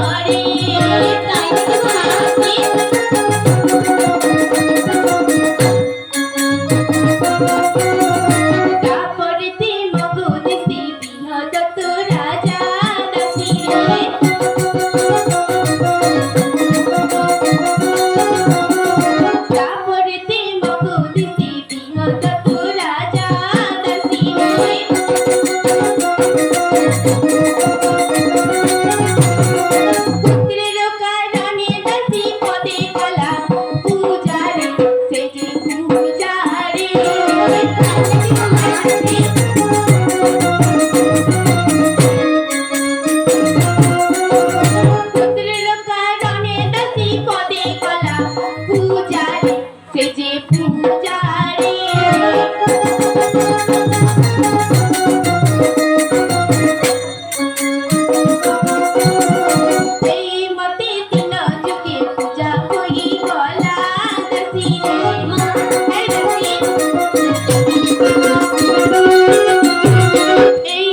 हरी কারণে সে যে পূজারে পূজারে।